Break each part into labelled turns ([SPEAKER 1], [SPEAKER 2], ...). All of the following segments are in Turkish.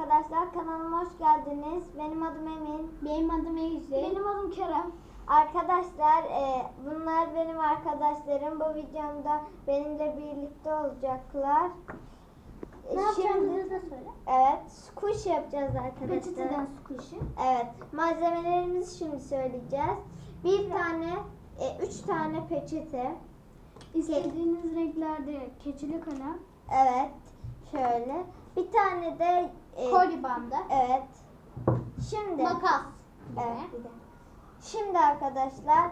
[SPEAKER 1] arkadaşlar kanalıma hoş geldiniz. Benim adım Emin.
[SPEAKER 2] Benim adım Ece.
[SPEAKER 1] Benim adım Kerem. Arkadaşlar e, bunlar benim arkadaşlarım. Bu videomda benimle birlikte olacaklar. E,
[SPEAKER 2] Ne yapacağımızı da söyle.
[SPEAKER 1] Evet, squish yapacağız arkadaşlar.
[SPEAKER 2] Peçeteden kuşu.
[SPEAKER 1] Evet, malzemelerimizi şimdi söyleyeceğiz. Bir tane, e, üç tane peçete.
[SPEAKER 2] İstediğiniz renklerde keçili kalem.
[SPEAKER 1] Evet, şöyle. Bir tane de e,
[SPEAKER 2] Koli bandı.
[SPEAKER 1] Evet. Şimdi
[SPEAKER 2] Makas.
[SPEAKER 1] Evet. bir de. Şimdi arkadaşlar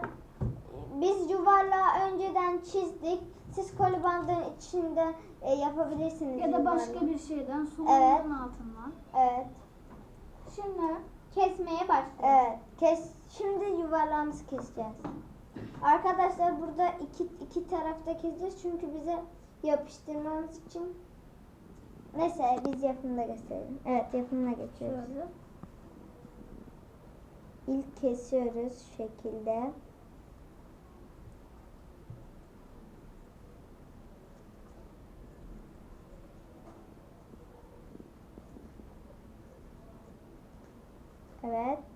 [SPEAKER 1] biz yuvarlağı önceden çizdik. Siz koli bandının içinde e, yapabilirsiniz.
[SPEAKER 2] Ya da
[SPEAKER 1] yuvarlağı.
[SPEAKER 2] başka bir şeyden su
[SPEAKER 1] Evet.
[SPEAKER 2] altından.
[SPEAKER 1] Evet.
[SPEAKER 2] Şimdi kesmeye başlıyoruz.
[SPEAKER 1] Evet. Kes. Şimdi yuvarlağımızı keseceğiz. Arkadaşlar burada iki iki tarafta keseceğiz çünkü bize yapıştırmamız için. Neyse biz yapımda gösterelim. Evet yapımına geçiyoruz.
[SPEAKER 2] Şöyle.
[SPEAKER 1] İlk kesiyoruz şu şekilde. Evet.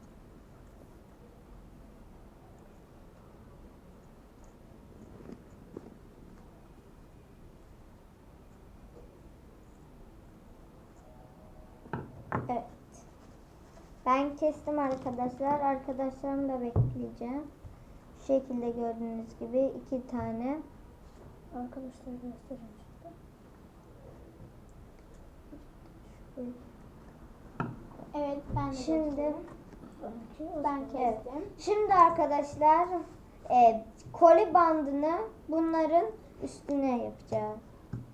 [SPEAKER 1] Ben kestim arkadaşlar. Arkadaşlarımı da bekleyeceğim. Şu şekilde gördüğünüz gibi iki tane.
[SPEAKER 2] Arkadaşlar göstereyim şimdi. Evet ben de
[SPEAKER 1] Şimdi
[SPEAKER 2] göstereyim. ben kestim.
[SPEAKER 1] Evet. Şimdi arkadaşlar e, koli bandını bunların üstüne yapacağız.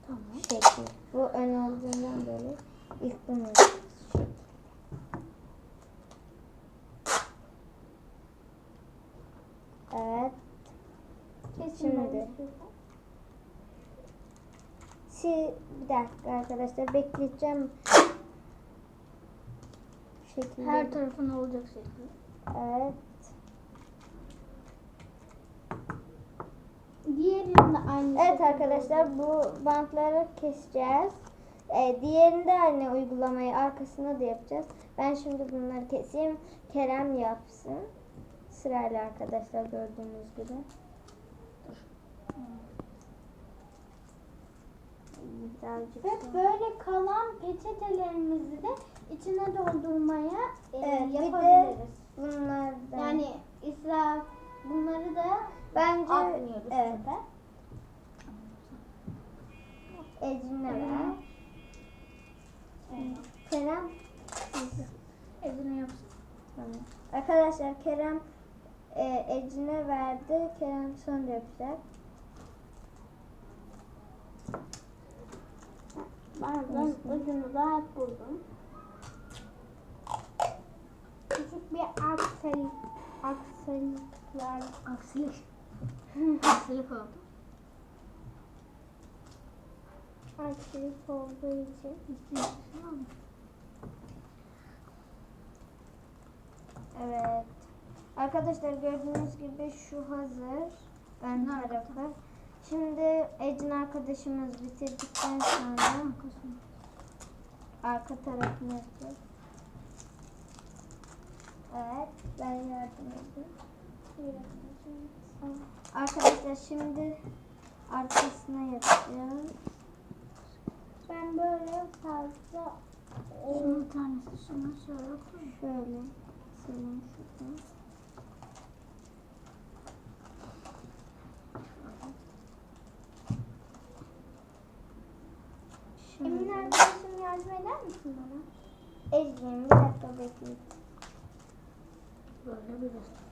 [SPEAKER 2] Tamam.
[SPEAKER 1] Şekil. Bu ön olduğundan böyle ilk bunu yapacağız. Şu şekil. Evet.
[SPEAKER 2] Kesin
[SPEAKER 1] Şimdi.
[SPEAKER 2] ben
[SPEAKER 1] Si bir dakika arkadaşlar bekleyeceğim. Şu şekilde.
[SPEAKER 2] Her tarafın olacak şekilde.
[SPEAKER 1] Evet.
[SPEAKER 2] Diğerini de aynı
[SPEAKER 1] Evet arkadaşlar bu bantları keseceğiz. Ee, diğerinde aynı uygulamayı arkasına da yapacağız. Ben şimdi bunları keseyim. Kerem yapsın. Sırayla arkadaşlar gördüğünüz gibi. Birazcık
[SPEAKER 2] Ve böyle kalan peçetelerimizi de içine doldurmaya e,
[SPEAKER 1] Evet,
[SPEAKER 2] yapabiliriz.
[SPEAKER 1] bunlardan.
[SPEAKER 2] Yani israf bunları da
[SPEAKER 1] bence
[SPEAKER 2] atmıyoruz
[SPEAKER 1] evet.
[SPEAKER 2] çöpe.
[SPEAKER 1] Ecine
[SPEAKER 2] Evet.
[SPEAKER 1] ver. Kerem
[SPEAKER 2] Ezine yapsın.
[SPEAKER 1] Tamam. Arkadaşlar Kerem e, Ecine verdi. Kerem sonra yapacak.
[SPEAKER 2] Bazen ucunu da hep buldum. Küçük bir aksilik, aksilikler, aksilik, aksilik oldu.
[SPEAKER 1] Aksilik olduğu için. Evet. Arkadaşlar gördüğünüz gibi şu hazır. Ön tarafı. Şimdi Ecin arkadaşımız bitirdikten sonra arka tarafını yapacağız. Evet. Ben yardım edeyim. Arkadaşlar şimdi arkasına yapacağız.
[SPEAKER 2] Ben böyle fazla Şunun tanesi şuna şöyle koy.
[SPEAKER 1] Şöyle sileyim şuradan. Şimdi
[SPEAKER 2] Emin arkadaşım yardım eder misin bana?
[SPEAKER 1] Ecrin bir dakika bekleyin.
[SPEAKER 2] Böyle biraz.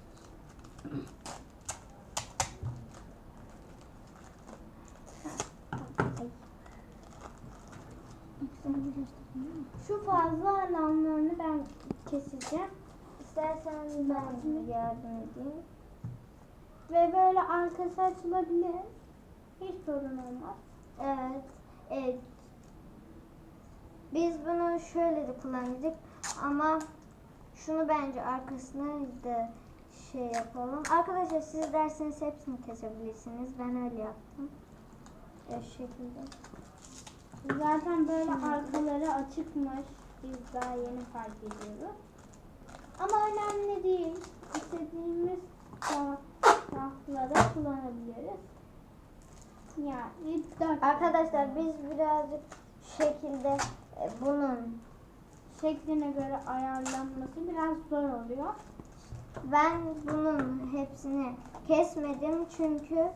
[SPEAKER 2] Şu fazla alanlarını ben keseceğim.
[SPEAKER 1] İstersen ben yardım edeyim.
[SPEAKER 2] Ve böyle arkası açılabilir. Hiç sorun olmaz.
[SPEAKER 1] Evet. Evet. Biz bunu şöyle de kullanacak ama şunu bence arkasına da şey yapalım. Arkadaşlar siz derseniz hepsini kesebilirsiniz. Ben öyle yaptım. Evet, şekilde.
[SPEAKER 2] Zaten böyle arkaları açıkmış. Biz daha yeni fark ediyoruz. Ama önemli değil. İstediğimiz raflara kullanabiliriz. Yani dört
[SPEAKER 1] Arkadaşlar biz birazcık şekilde bunun
[SPEAKER 2] şekline göre ayarlanması biraz zor oluyor.
[SPEAKER 1] ben bunun hepsini kesmedim çünkü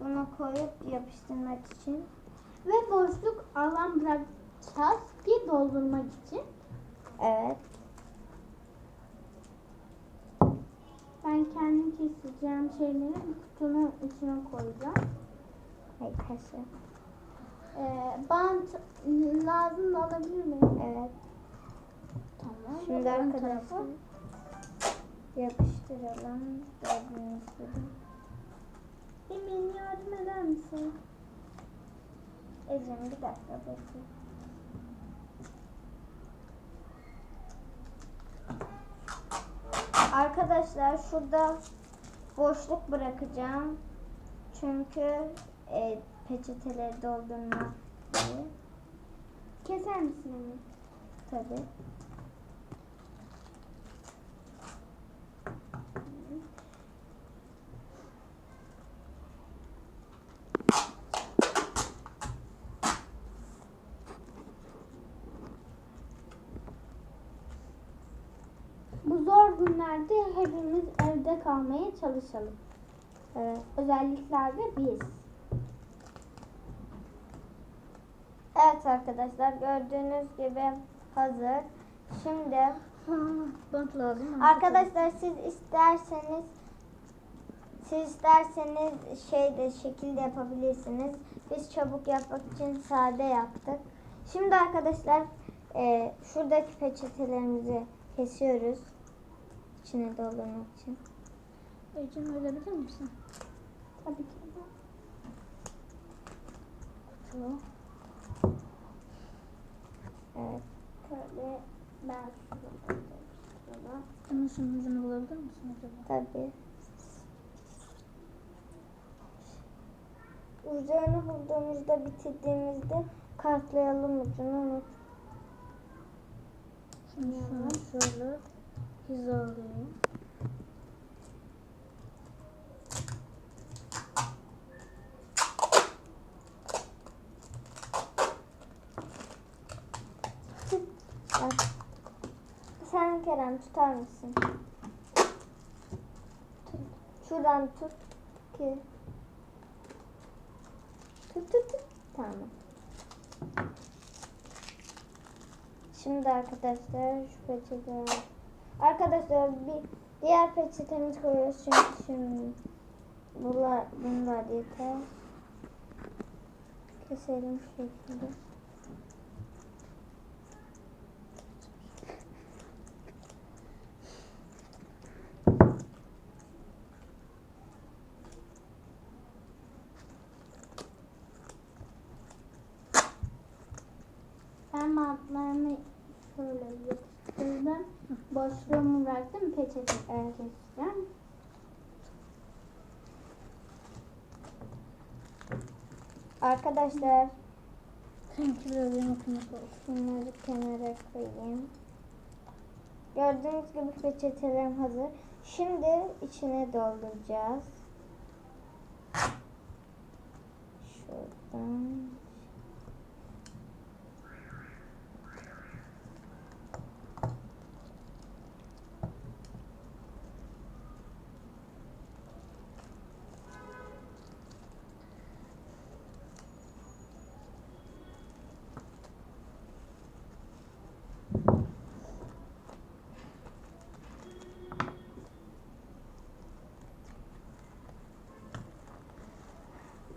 [SPEAKER 1] bunu koyup yapıştırmak için.
[SPEAKER 2] Ve boşluk alan bırakacağız ki doldurmak için.
[SPEAKER 1] Evet.
[SPEAKER 2] Ben kendim keseceğim şeyleri kutunun içine koyacağım.
[SPEAKER 1] Hayır kaşı.
[SPEAKER 2] Ee, bant lazım da olabilir mi?
[SPEAKER 1] Evet.
[SPEAKER 2] Tamam.
[SPEAKER 1] Şimdi arkadaşlar yapıştıralım. Gördüğünüz gibi.
[SPEAKER 2] Emin yardım eder misin?
[SPEAKER 1] Ecem bir dakika bekle. Arkadaşlar şurada boşluk bırakacağım. Çünkü e, peçeteleri doldurmak diye.
[SPEAKER 2] Keser misin Emin?
[SPEAKER 1] Tabii.
[SPEAKER 2] Bu zor günlerde hepimiz evde kalmaya çalışalım.
[SPEAKER 1] Evet.
[SPEAKER 2] Özellikle biz.
[SPEAKER 1] Evet arkadaşlar gördüğünüz gibi hazır. Şimdi
[SPEAKER 2] Bant lazım.
[SPEAKER 1] arkadaşlar siz isterseniz siz isterseniz şeyde şekilde yapabilirsiniz. Biz çabuk yapmak için sade yaptık. Şimdi arkadaşlar e, şuradaki peçetelerimizi kesiyoruz. İçine doldurmak için.
[SPEAKER 2] Ecem ölebilir misin? Tabii ki.
[SPEAKER 1] Kutu. Evet.
[SPEAKER 2] Şöyle ben şurada.
[SPEAKER 3] Bunun şunun ucunu bulabilir misin acaba?
[SPEAKER 1] Tabii. Ucunu bulduğumuzda bitirdiğimizde kartlayalım ucunu unut.
[SPEAKER 3] Şimdi şunu şöyle hizalayayım.
[SPEAKER 1] Kerem tutar mısın? Tut. Şuradan tut ki. Tut tut tut. Tamam. Şimdi arkadaşlar şu peçeteyi Arkadaşlar bir diğer peçetemizi koyuyoruz çünkü şimdi bunlar, bunlar yeter. Keselim şekilde.
[SPEAKER 2] Ben bantlarımı şöyle yapıştırdım. Boşluğumu bıraktım. Peçete keseceğim.
[SPEAKER 1] Arkadaşlar
[SPEAKER 3] Seninki biraz olsun.
[SPEAKER 1] Bunları kenara koyayım. Gördüğünüz gibi peçetelerim hazır. Şimdi içine dolduracağız. Şuradan.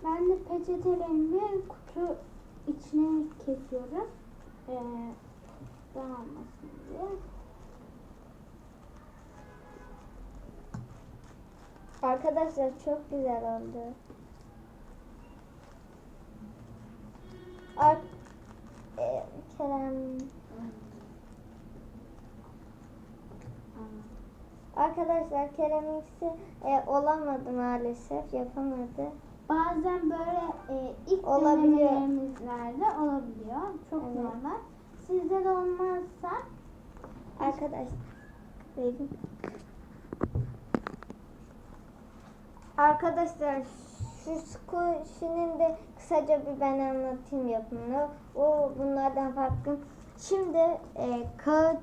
[SPEAKER 2] Ben de peçetelerimi kutu içine kesiyorum. Ee, dağılmasın diye.
[SPEAKER 1] Arkadaşlar çok güzel oldu. Ar e, Kerem Arkadaşlar Kerem'inkisi e, olamadı maalesef yapamadı.
[SPEAKER 2] Bazen böyle e, ilk
[SPEAKER 1] Olabiliyor.
[SPEAKER 2] denemelerimizlerde olabiliyor. Çok
[SPEAKER 1] Evet.
[SPEAKER 2] normal. Sizde de olmazsa
[SPEAKER 1] Arkadaşlar. Vereyim. Arkadaşlar şu squishy'nin de kısaca bir ben anlatayım yapımını. O bunlardan farklı. Şimdi e, kağıt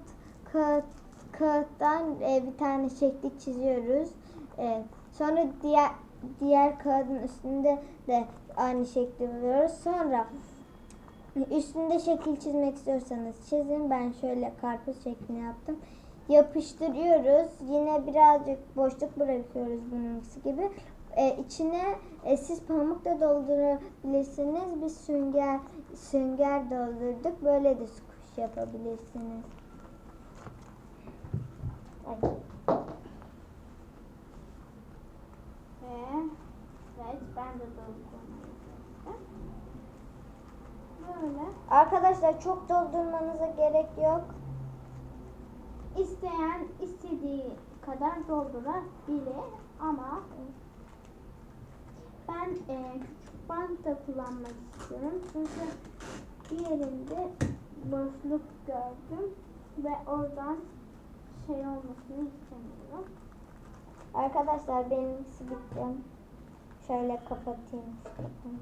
[SPEAKER 1] kağıt kağıttan e, bir tane şekli çiziyoruz. E, sonra diğer diğer kağıdın üstünde de aynı şekli buluyoruz. Sonra Üstünde şekil çizmek istiyorsanız çizin. Ben şöyle karpuz şeklini yaptım. Yapıştırıyoruz. Yine birazcık boşluk bırakıyoruz bununkisi gibi. Ee, içine e, siz pamuk da doldurabilirsiniz. Biz sünger sünger doldurduk. Böyle de squish yapabilirsiniz. Ay.
[SPEAKER 2] ve evet ben de doldurmayı Böyle.
[SPEAKER 1] Arkadaşlar çok doldurmanıza gerek yok.
[SPEAKER 2] İsteyen istediği kadar doldurabilir ama ben e, küçük bant da kullanmak istiyorum çünkü bir yerinde boşluk gördüm ve oradan şey olmasını istemiyorum.
[SPEAKER 1] Arkadaşlar benimkisi bitti. Şöyle kapatayım şu kapıyı.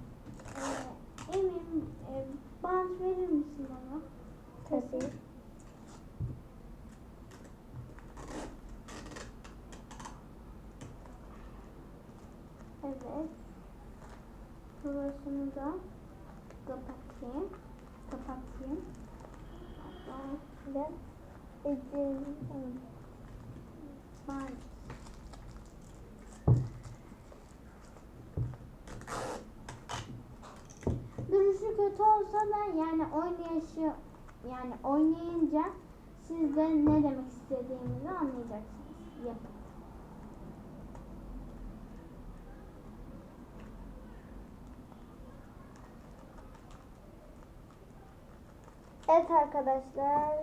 [SPEAKER 2] Ee, Emin e, bant verir misin bana?
[SPEAKER 1] Tabii.
[SPEAKER 2] Evet. Burasını da kapatayım. Kapatayım.
[SPEAKER 1] Ben üzüldüm.
[SPEAKER 2] Ben Duruşu kötü olsa da yani oynayışı yani oynayınca siz de ne demek istediğimizi anlayacaksınız. Yapın.
[SPEAKER 1] Evet arkadaşlar.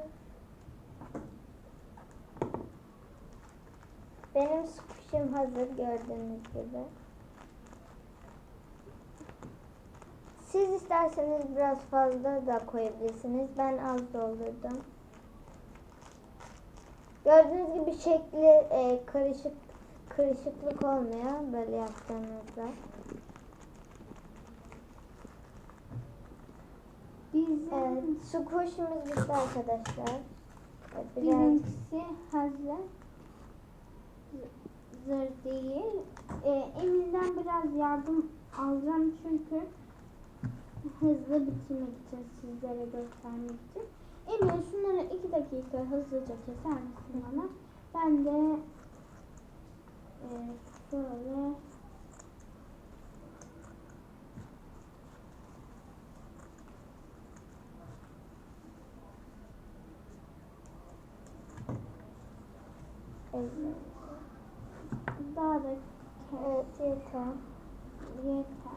[SPEAKER 1] Benim squish'im hazır gördüğünüz gibi. Siz isterseniz biraz fazla da koyabilirsiniz. Ben az doldurdum. Gördüğünüz gibi şekli e, karışık karışıklık olmuyor böyle yaptığınızda.
[SPEAKER 2] Bizim
[SPEAKER 1] Evet, squish'imiz bitti arkadaşlar. Biraz
[SPEAKER 2] Bizimkisi hazır. Zır değil. Ee, Emin'den biraz yardım alacağım çünkü hızlı bitirmek için sizlere göstermek için. Emin şunları iki dakika hızlıca keser misin bana? Ben de e, şöyle
[SPEAKER 1] evet.
[SPEAKER 2] daha da
[SPEAKER 1] Evet yeter.
[SPEAKER 2] yeter.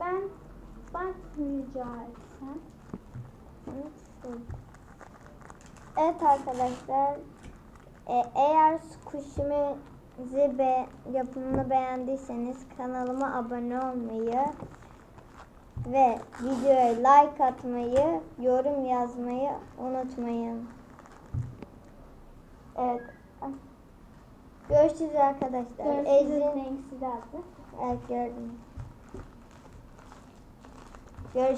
[SPEAKER 2] Ben bak rica etsem.
[SPEAKER 1] Evet arkadaşlar. e, eğer squish'imizi be, yapımını beğendiyseniz kanalıma abone olmayı ve videoya like atmayı, yorum yazmayı unutmayın. Evet. Görüşürüz arkadaşlar.
[SPEAKER 2] Görüşürüz. Adı.
[SPEAKER 1] evet gördüm. Görüşürüz.